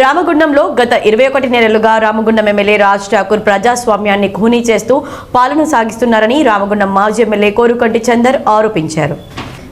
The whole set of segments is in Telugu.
రామగుండంలో గత ఇరవై ఒకటి నెలలుగా రామగుండం ఎమ్మెల్యే రాజ్ ఠాకూర్ ప్రజాస్వామ్యాన్ని ఖూనీ చేస్తూ పాలన సాగిస్తున్నారని రామగుండం మాజీ ఎమ్మెల్యే కోరుకంటి చందర్ ఆరోపించారు.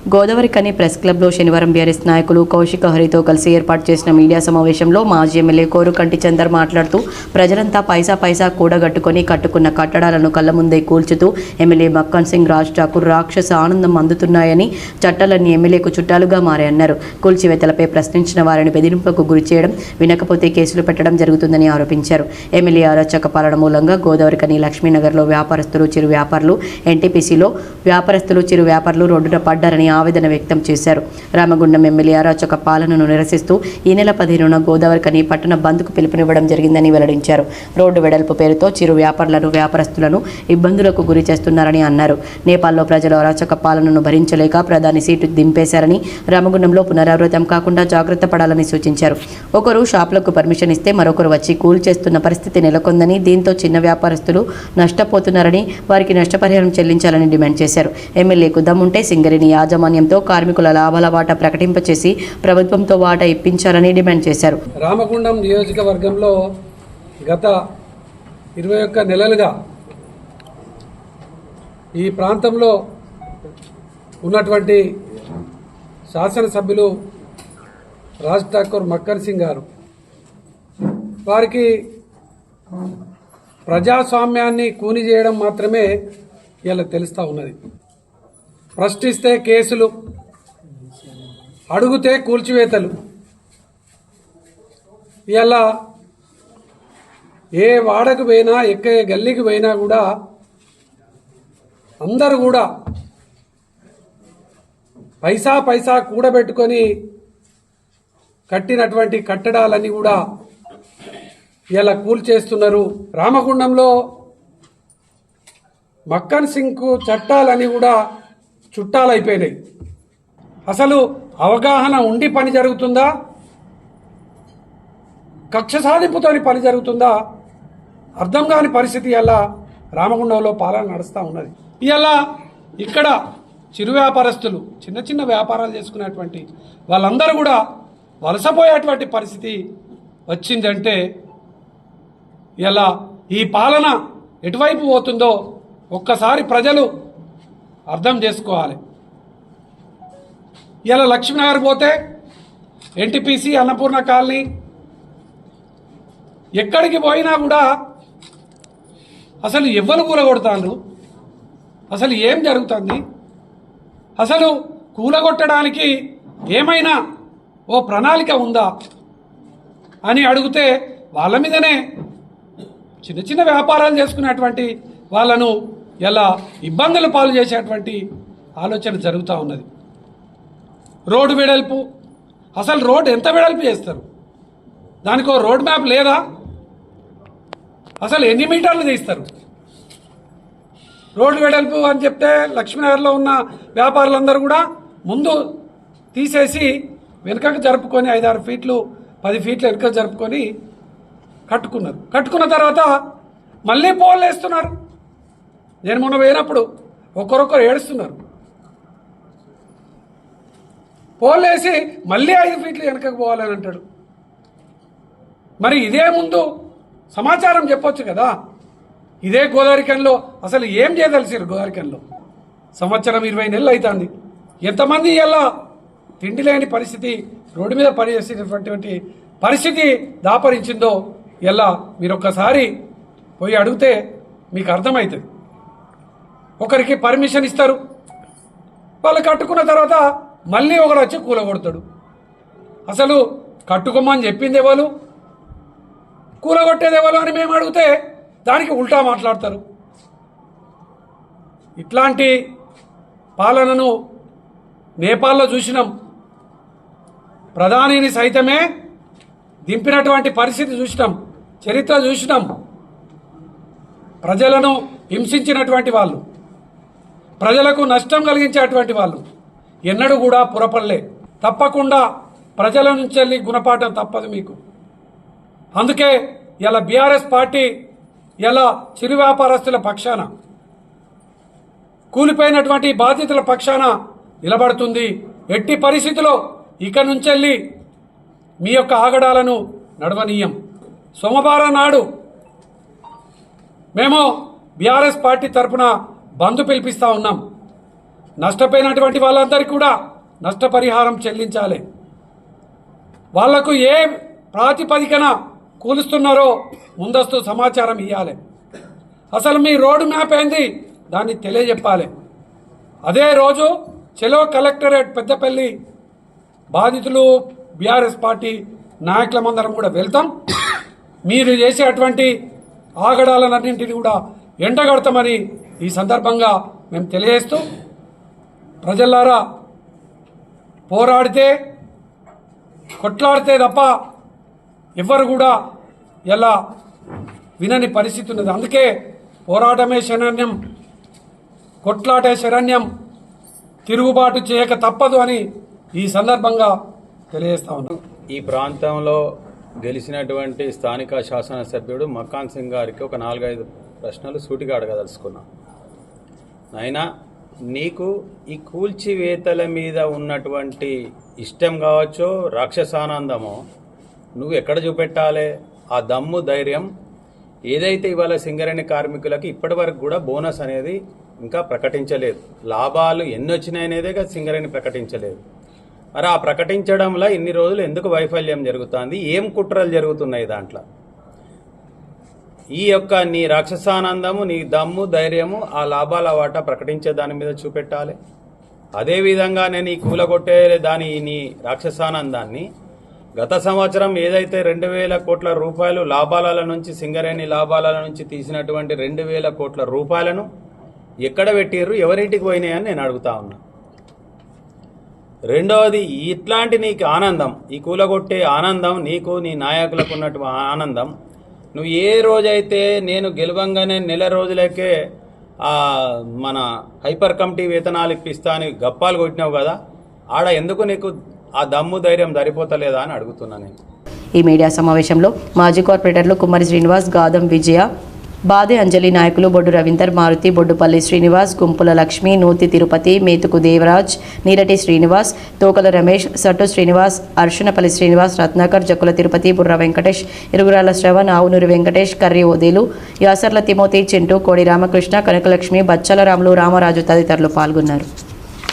గోదావరి కని ప్రెస్ క్లబ్లో శనివారం బీఆర్ఎస్ నాయకులు కౌశిక హరితో కలిసి ఏర్పాటు చేసిన మీడియా సమావేశంలో మాజీ ఎమ్మెల్యే కోరుకంటి చందర్ మాట్లాడుతూ ప్రజలంతా పైసా పైసా కూడగట్టుకొని కట్టుకున్న కట్టడాలను కళ్ళ ముందే కూల్చుతూ ఎమ్మెల్యే మక్కన్ సింగ్ రాజ్ ఠాకూర్ రాక్షస ఆనందం అందుతున్నాయని చట్టాలన్నీ ఎమ్మెల్యేకు చుట్టాలుగా మారాయన్నారు. కూల్చివేతలపై ప్రశ్నించిన వారిని బెదిరింపులకు గురి చేయడం వినకపోతే కేసులు పెట్టడం జరుగుతుందని ఆరోపించారు. ఎమ్మెల్యే అరాచక పాలన మూలంగా గోదావరి కని లక్ష్మీనగర్లో వ్యాపారస్తులు చిరు వ్యాపారులు ఎన్టీపీసీలో వ్యాపారస్తులు చిరు వ్యాపారులు రోడ్డున పడ్డారని ఆవేదన వ్యక్తం చేశారు. రామగుండం ఎమ్మెల్యే అరాచక పాలనను నిరసిస్తూ ఈ నెల పదిహేనున గోదావరికని పట్టణ బంద్కు పిలుపునివ్వడం జరిగిందని వెల్లడించారు. రోడ్డు వెడల్పు పేరుతో చిరు వ్యాపారులను వ్యాపారస్తులను ఇబ్బందులకు గురి చేస్తున్నారని అన్నారు. నేపాల్లో ప్రజలు అరాచక పాలనను భరించలేక ప్రధాని సీటు దింపేశారని రామగుండంలో పునరావృతం కాకుండా జాగ్రత్త పడాలని సూచించారు. ఒకరు షాపులకు పర్మిషన్ ఇస్తే మరొకరు వచ్చి కూల్ చేస్తున్న పరిస్థితి నెలకొందని దీంతో చిన్న వ్యాపారస్తులు నష్టపోతున్నారని వారికి నష్టపరిహారం చెల్లించాలని డిమాండ్ చేశారు. ఎమ్మెల్యేకు దమ్ముంటే సింగరేణి యాజమాన్యంతో కార్మికుల లాభాల వాటా ప్రకటింపచేసి ప్రభుత్వంతో వాటా ఇప్పించాలని డిమాండ్ చేశారు. రామగుండం నియోజకవర్గంలో గత ఇరవై ఒక్క నెలలుగా ఈ ప్రాంతంలో ఉన్నటువంటి శాసనసభ్యులు రాజ్ ఠాకూర్ మక్కర్ సింగ్ గారు. వారికి ప్రజాస్వామ్యాన్ని కూని చేయడం మాత్రమే ఇలా తెలుస్తూ ఉన్నది. ప్రశ్నిస్తే కేసులు అడుగుతే కూల్చివేతలు. ఇలా ఏ వాడకు పోయినా ఎక్కే గల్లీకి పోయినా కూడా అందరూ కూడా పైసా పైసా కూడబెట్టుకొని కట్టినటువంటి కట్టడాలన్నీ కూడా ఇలా కూల్చేస్తున్నారు. రామగుండంలో మక్కన్ సింగ్కు చట్టాలని కూడా చుట్టాలైపోయినాయి. అసలు అవగాహన ఉండి పని జరుగుతుందా? కక్ష సాధింపుతోని పని జరుగుతుందా? అర్థం కాని పరిస్థితి ఎలా రామగుండంలో పాలన నడుస్తూ ఉన్నది. ఇలా ఇక్కడ చిరు వ్యాపారస్తులు చిన్న చిన్న వ్యాపారాలు చేసుకునేటువంటి వాళ్ళందరూ కూడా వలసపోయేటువంటి పరిస్థితి వచ్చిందంటే ఇలా ఈ పాలన ఎటువైపు పోతుందో ఒక్కసారి ప్రజలు అర్థం చేసుకోవాలి. ఇలా లక్ష్మీనగర్ పోతే ఎన్టీపీసీ అన్నపూర్ణ కాలనీ ఎక్కడికి పోయినా కూడా అసలు ఎవ్వరు కూలగొడతాండ్రు? అసలు ఏం జరుగుతుంది? అసలు కూలగొట్టడానికి ఏమైనా ఓ ప్రణాళిక ఉందా? అని అడిగితే వాళ్ళ మీదనే చిన్న చిన్న వ్యాపారాలు చేసుకునేటువంటి వాళ్ళను ఎలా ఇబ్బందులు పాలు చేసేటువంటి ఆలోచన జరుగుతూ ఉన్నది. రోడ్డు వెడల్పు అసలు రోడ్డు ఎంత వెడల్పు చేస్తారు? దానికో రోడ్ మ్యాప్ లేదా? అసలు ఎన్ని మీటర్లు తీస్తారు రోడ్డు వెడల్పు అని చెప్తే లక్ష్మీనగర్లో ఉన్న వ్యాపారులందరూ కూడా ముందు తీసేసి వెనుకకు జరుపుకొని ఐదారు ఫీట్లు పది ఫీట్లు వెనుక జరుపుకొని కట్టుకున్నారు. కట్టుకున్న తర్వాత మళ్ళీ పోల్ వేస్తున్నారు. నేను మొన్న పోయినప్పుడు ఒక్కరొక్కరు ఏడుస్తున్నారు. పోల్ వేసి మళ్ళీ ఐదు ఫీట్లు వెనకకు పోవాలని అంటాడు. మరి ఇదే ముందు సమాచారం చెప్పొచ్చు కదా? ఇదే గోదావరికంలో అసలు ఏం చేయదలిసారు గోదావరికంలో సంవత్సరం ఇరవై నెలలు అవుతుంది ఎంతమంది ఇలా తిండి లేని పరిస్థితి రోడ్డు మీద పనిచేసేటటువంటి పరిస్థితి దాపరించిందో ఎలా మీరు ఒక్కసారి పోయి అడిగితే మీకు అర్థమవుతుంది ఒకరికి పర్మిషన్ ఇస్తారు. వాళ్ళు కట్టుకున్న తర్వాత మళ్ళీ ఒకడు వచ్చి కూలగొడతాడు. అసలు కట్టుకోమని చెప్పింది ఎవరు కూలగొట్టేది ఎవరు అని మేము అడిగితే దానికి ఉల్టా మాట్లాడతారు. ఇట్లాంటి పాలనను నేపాల్లో చూసినాం. ప్రధానిని సైతమే దింపినటువంటి పరిస్థితి చూసినాం. చరిత్ర చూసినాం. ప్రజలను హింసించినటువంటి వాళ్ళు. ప్రజలకు నష్టం కలిగించేటువంటి వాళ్ళు. ఎన్నడూ కూడా పురపడలే. తప్పకుండా ప్రజల నుంచి వెళ్ళి గుణపాఠం తప్పదు మీకు. అందుకే ఇలా బీఆర్ఎస్ పార్టీ ఇలా చిరు వ్యాపారస్తుల పక్షాన కూలిపోయినటువంటి బాధితుల పక్షాన నిలబడుతుంది. ఎట్టి పరిస్థితిలో ఇక నుంచెల్లి మీ యొక్క ఆగడాలను నడవనీయం. సోమవారం నాడు మేము బీఆర్ఎస్ పార్టీ తరఫున బంద్ పిలిపిస్తూ ఉన్నాం. నష్టపోయినటువంటి వాళ్ళందరికీ కూడా నష్టపరిహారం చెల్లించాలి. వాళ్ళకు ఏ ప్రాతిపదికన కూలుస్తున్నారో ముందస్తు సమాచారం ఇవ్వాలి అసలు మీ రోడ్డు మ్యాప్ ఏంది? దాన్ని తెలియజెప్పాలి. అదే రోజు చెలో కలెక్టరేట్ పెద్దపల్లి బాధితులు బీఆర్ఎస్ పార్టీ నాయకులమందరం కూడా వెళ్తాం. మీరు చేసేటువంటి ఆగడాలన్నింటినీ కూడా ఎండగడతామని ఈ సందర్భంగా మేము తెలియజేస్తూ ప్రజలారా పోరాడితే కొట్లాడితే తప్ప ఎవ్వరు కూడా ఎలా వినని పరిస్థితి ఉన్నది. అందుకే పోరాటమే శరణ్యం కొట్లాటే శరణ్యం తిరుగుబాటు చేయక తప్పదు అని ఈ సందర్భంగా తెలియజేస్తా ఉన్నాం. ఈ ప్రాంతంలో గెలిచినటువంటి స్థానిక శాసనసభ్యుడు మక్కాన్ సింగ్ గారికి ఒక నాలుగైదు ప్రశ్నలు సూటిగా అడగదలుచుకున్నాను నాయనా నీకు ఈ కూల్చివేతల మీద ఉన్నటువంటి ఇష్టం కావచ్చో రాక్షసానందమో నువ్వు ఎక్కడ చూపెట్టాలి? ఆ దమ్ము ధైర్యం ఏదైతే ఇవాళ సింగరేణి కార్మికులకి ఇప్పటి వరకు కూడా బోనస్ అనేది ఇంకా ప్రకటించలేదు. లాభాలు ఎన్ని వచ్చినాయనేదే కదా సింగరేణి ప్రకటించలేదు. మరి ఆ ప్రకటించడంలో ఇన్ని రోజులు ఎందుకు వైఫల్యం జరుగుతుంది? ఏం కుట్రలు జరుగుతున్నాయి దాంట్లో? ఈ యొక్క నీ రాక్షసానందము నీ దమ్ము ధైర్యము ఆ లాభాల వాటా ప్రకటించే దాని మీద చూపెట్టాలి. అదేవిధంగా నేను ఈ కూలగొట్టే దాని నీ రాక్షసానందాన్ని. గత సంవత్సరం ఏదైతే రెండు వేల కోట్ల రూపాయలు లాభాల నుంచి సింగరేణి లాభాల నుంచి తీసినటువంటి రెండు వేల కోట్ల రూపాయలను ఎక్కడ పెట్టిర్రు ఎవరింటికి పోయినాయని నేను అడుగుతా ఉన్నా. రెండవది ఇట్లాంటి నీకు ఆనందం ఈ కూలగొట్టే ఆనందం నీకు నీ నాయకులకు ఉన్నటువంటి ఆనందం నువ్వు ఏ రోజైతే నేను గెలవంగానే నెల రోజులకే మన హైపర్ కమిటీ వేతనాలు ఇప్పిస్తా అని గప్పాలు కొట్టినావు కదా ఆడ ఎందుకు నీకు ఆ దమ్ము ధైర్యం సరిపోతలేదా అని అడుగుతున్నా నేను. ఈ మీడియా సమావేశంలో మాజీ కార్పొరేటర్లు కుమారి శ్రీనివాస్ గాదం విజయ బాదే అంజలి నాయకులు బొడ్డు రవీందర్ మారుతి బొడ్డుపల్లి శ్రీనివాస్ గుంపుల లక్ష్మి నూతి తిరుపతి మేతుకు దేవరాజ్ నీరటి శ్రీనివాస్ తోకల రమేష్ సట్టు శ్రీనివాస్ అర్షణపల్లి శ్రీనివాస్ రత్నాకర్ జక్కుల తిరుపతి బుర్ర వెంకటేష్ ఇరుగురాల శ్రవణ్ ఆవునూరు వెంకటేష్ కర్రి ఓదేలు యాసర్ల తిమోతి చింటూ కోడి రామకృష్ణ కనకలక్ష్మి బచ్చల రాములు రామరాజు తదితరులు పాల్గొన్నారు.